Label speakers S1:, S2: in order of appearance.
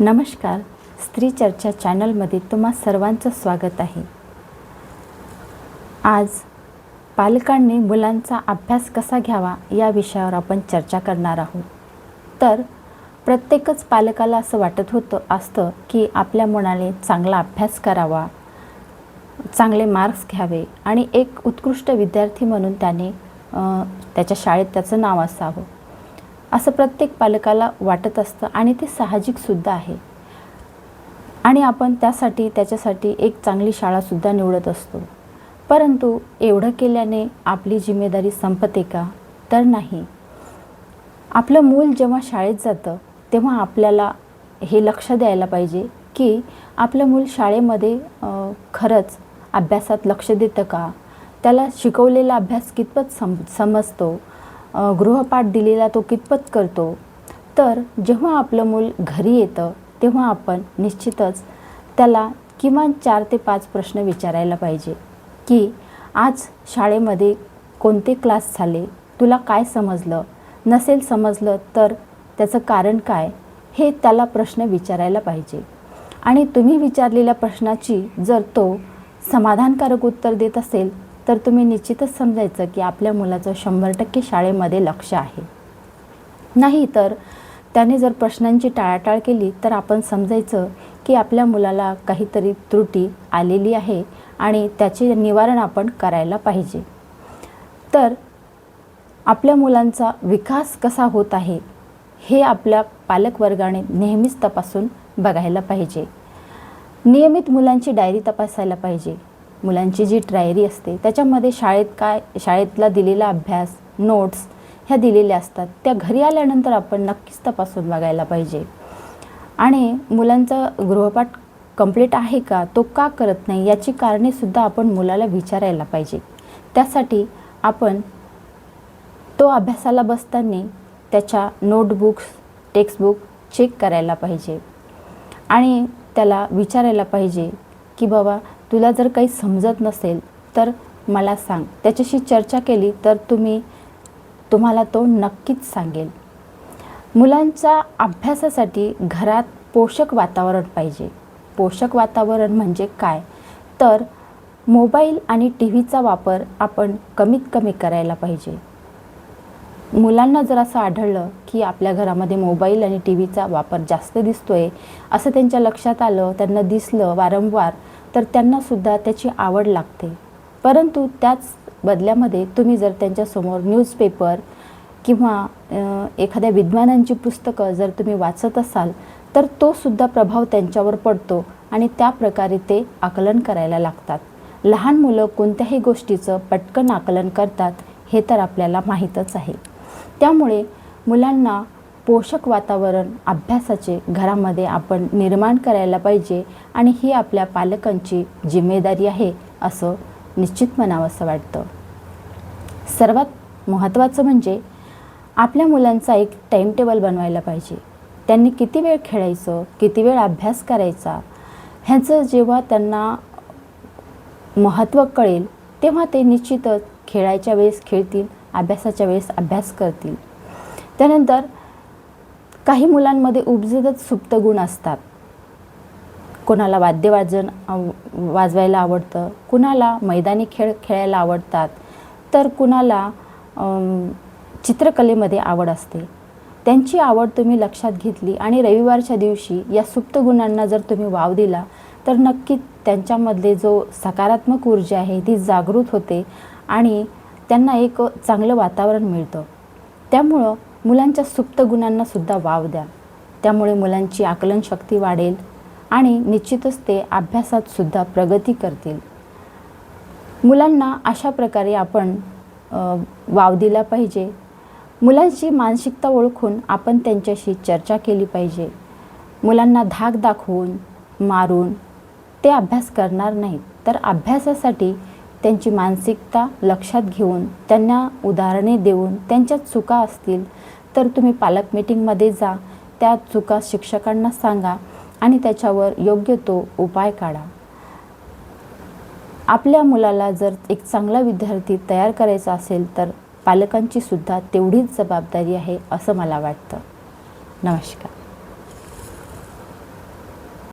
S1: नमस्कार. स्त्री चर्चा चॅनलमध्ये तुम्हा सर्वांचं स्वागत आहे. आज पालकांनी मुलांचा अभ्यास कसा घ्यावा या विषयावर आपण चर्चा करणार आहोत. तर प्रत्येकच पालकाला असं वाटत होतं असतं की आपल्या मुलाने चांगला अभ्यास करावा चांगले मार्क्स घ्यावे आणि एक उत्कृष्ट विद्यार्थी म्हणून त्याने त्याच्या शाळेत त्याचं नाव असावं. असं प्रत्येक पालकाला वाटत असतं आणि ते साहजिकसुद्धा आहे. आणि आपण त्यासाठी त्याच्यासाठी एक चांगली शाळासुद्धा निवडत असतो. परंतु एवढं केल्याने आपली जिम्मेदारी संपते का? तर नाही. आपलं मूल जेव्हा शाळेत जातं तेव्हा आपल्याला हे लक्ष द्यायला पाहिजे की आपलं मूल शाळेमध्ये खरंच अभ्यासात लक्ष देतं का? त्याला शिकवलेला अभ्यास कितपत सम समजतो? गृहपाठ दिलेला तो कितपत करतो? तर जेव्हा आपलं मूल घरी येतं तेव्हा आपण निश्चितच त्याला किमान चार ते पाच प्रश्न विचारायला पाहिजे की आज शाळेमध्ये कोणते क्लास झाले? तुला काय समजलं? नसेल समजलं तर त्याचं कारण काय? हे त्याला प्रश्न विचारायला पाहिजे. आणि तुम्ही विचारलेल्या प्रश्नाची जर तो समाधानकारक उत्तर देत असेल तर तुम्ही निश्चितच समजायचं की आपल्या मुलाचं शंभर टक्के शाळेमध्ये लक्ष आहे. नाही तर त्याने जर प्रश्नांची टाळाटाळ केली तर आपण समजायचं की आपल्या मुलाला काहीतरी त्रुटी आलेली आहे आणि त्याचे निवारण आपण करायला पाहिजे. तर आपल्या मुलांचा विकास कसा होत आहे हे आपल्या पालकवर्गाने नेहमीच तपासून बघायला पाहिजे. नियमित मुलांची डायरी तपासायला पाहिजे. मुलांची जी ट्रायरी असते त्याच्यामध्ये शाळेत काय शाळेतला दिलेला अभ्यास नोट्स ह्या दिलेल्या असतात. त्या घरी आल्यानंतर आपण नक्कीच तपासून बघायला पाहिजे. आणि मुलांचा गृहपाठ कंप्लीट आहे का तो का करत नाही याची कारणेसुद्धा आपण मुलाला विचारायला पाहिजे. त्यासाठी आपण तो अभ्यासाला बसताना त्याच्या नोटबुक्स टेक्स्टबुक चेक करायला पाहिजे. आणि त्याला विचारायला पाहिजे की बाबा तुला जर काही समजत नसेल तर मला सांग. त्याच्याशी चर्चा केली तर तुम्ही तुम्हाला तो नक्कीच सांगेल. मुलांच्या अभ्यासासाठी घरात पोषक वातावरण पाहिजे. पोषक वातावरण म्हणजे काय? तर मोबाईल आणि टी व्हीचा वापर आपण कमीत कमी करायला पाहिजे. मुलांना जर असं आढळलं की आपल्या घरामध्ये मोबाईल आणि टी व्हीचा वापर जास्त दिसतोय असं त्यांच्या लक्षात आलं त्यांना दिसलं वारंवार तर त्यांनासुद्धा त्याची आवड लागते. परंतु त्याच बदल्यामध्ये तुम्ही जर त्यांच्यासमोर न्यूजपेपर किंवा एखाद्या विद्वानांची पुस्तकं जर तुम्ही वाचत असाल तर तोसुद्धा प्रभाव त्यांच्यावर पडतो आणि त्या प्रकारे ते आकलन करायला लागतात. लहान मुलं कोणत्याही गोष्टीचं पटकन आकलन करतात हे तर आपल्याला माहीतच आहे. त्यामुळे मुलांना पोषक वातावरण अभ्यासाचे घरामध्ये आपण निर्माण करायला पाहिजे आणि ही आपल्या पालकांची जिम्मेदारी आहे असं निश्चित म्हणावंसं वाटतं. सर्वात महत्त्वाचं म्हणजे आपल्या मुलांचा एक टाईम टेबल बनवायला पाहिजे. त्यांनी किती वेळ खेळायचं किती वेळ अभ्यास करायचा ह्याचं जेव्हा त्यांना महत्त्व कळेल तेव्हा ते निश्चितच खेळायच्या वेळेस खेळतील अभ्यासाच्या वेळेस अभ्यास करतील. त्यानंतर काही मुलांमध्ये उपजतच सुप्त गुण असतात. कोणाला वाद्यवाजन आव- वाजवायला आवडतं कुणाला मैदानी खेळ खेळायला आवडतात तर कुणाला चित्रकलेमध्ये आवड असते. त्यांची आवड तुम्ही लक्षात घेतली आणि रविवारच्या दिवशी या सुप्त गुणांना जर तुम्ही वाव दिला तर नक्की त्यांच्यामधले जो सकारात्मक ऊर्जा आहे ती जागृत होते आणि त्यांना एक चांगलं वातावरण मिळतं. त्यामुळं मुलांच्या सुप्त गुणांना सुद्धा वाव द्या. त्यामुळे मुलांची आकलन शक्ती वाढेल आणि निश्चितच ते अभ्यासात सुद्धा प्रगती करतील. मुलांना अशा प्रकारे आपण वाव दिला पाहिजे. मुलांची मानसिकता ओळखून आपण त्यांच्याशी चर्चा केली पाहिजे. मुलांना धाक दाखवून मारून ते अभ्यास करणार नाहीत. तर अभ्यासासाठी त्यांची मानसिकता लक्षात घेऊन त्यांना उदाहरणे देऊन त्यांच्या चुका असतील तर तुम्ही पालक मीटिंगमध्ये जा त्या चुका शिक्षकांना सांगा आणि त्याच्यावर योग्य तो उपाय काढा. आपल्या मुलाला जर एक चांगला विद्यार्थी तयार करायचा असेल तर पालकांची सुद्धा तेवढीच जबाबदारी आहे असं मला वाटतं. नमस्कार.